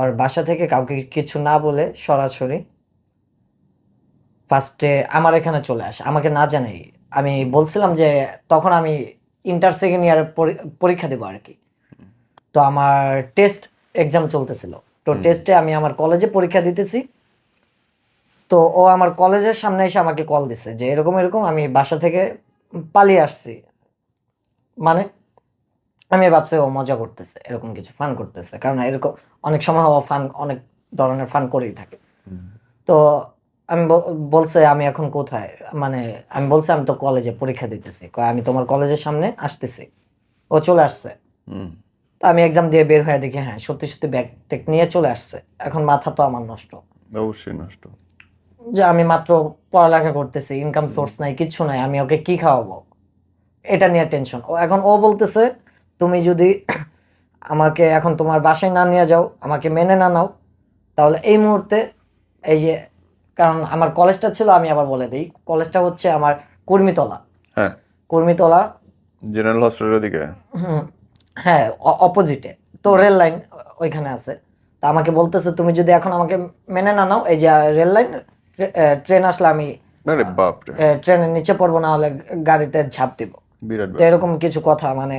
আর বাসা থেকে কাউকে কিছু না বলে সরাসরি ফার্স্টে আমার এখানে চলে আসে। আমাকে না জানাই। আমি বলছিলাম যে তখন আমি ইন্টার সেকেন্ড ইয়ারের পরীক্ষা দেবো আর কি। তো আমার টেস্ট এক্সাম চলতেছিল। তো টেস্টে আমি আমার কলেজে পরীক্ষা দিতেছি। তো ও আমার কলেজের সামনে এসে আমাকে কল দিছে যে এরকম এরকম আমি বাসা থেকে পালিয়ে আসছি। মানে আমি ভাবছি ও মজা করতেছে এরকম কিছু ফান করতেছে। কারণ এরকম অনেক সময় ও ফান অনেক ধরনের ফান করেই থাকে। তো আমি বল- বলছে আমি এখন কোথায়? মানে আমি বলছি আমি তো কলেজে পরীক্ষা দিতেছি। কয়, আমি তোমার কলেজের সামনে আসতেছি। ও চলে আসছে। তো আমি এক্সাম দিয়ে বের হয়ে দেখি হ্যাঁ সত্যি সত্যি ব্যাগ টেক নিয়ে চলে আসছে। এখন মাথা তো আমার নষ্ট। অবশ্যই নষ্ট। যে আমি মাত্র পড়ালেখা করতেছি ইনকাম সোর্স নাই কিছু নাই আমি ওকে কি খাওয়াবো? এটা নিয়ে টেনশন ও এখন ও বলতেছে তুমি যদি আমাকে এখন তোমার বাসায় না নিয়ে যাও আমাকে মেনে না নাও তাহলে এই মুহূর্তে এই যে কারণ আমার কলেজটা ছিল আমি আবার বলে দিই কলেজটা হচ্ছে আমার কর্মীতলা। হ্যাঁ। কর্মীতলা। জেনারেল হসপিটালের দিকে হ্যাঁ অপোজিটে তো রেল লাইন ওইখানে আছে। তা আমাকে বলতেছে তুমি যদি এখন আমাকে মেনে না নাও এই যে রেল লাইন ট্রেন আসলে আমি ট্রেনের নিচে পড়ব না হলে গাড়িতে ঝাঁপ দিব। এরকম কিছু কথা মানে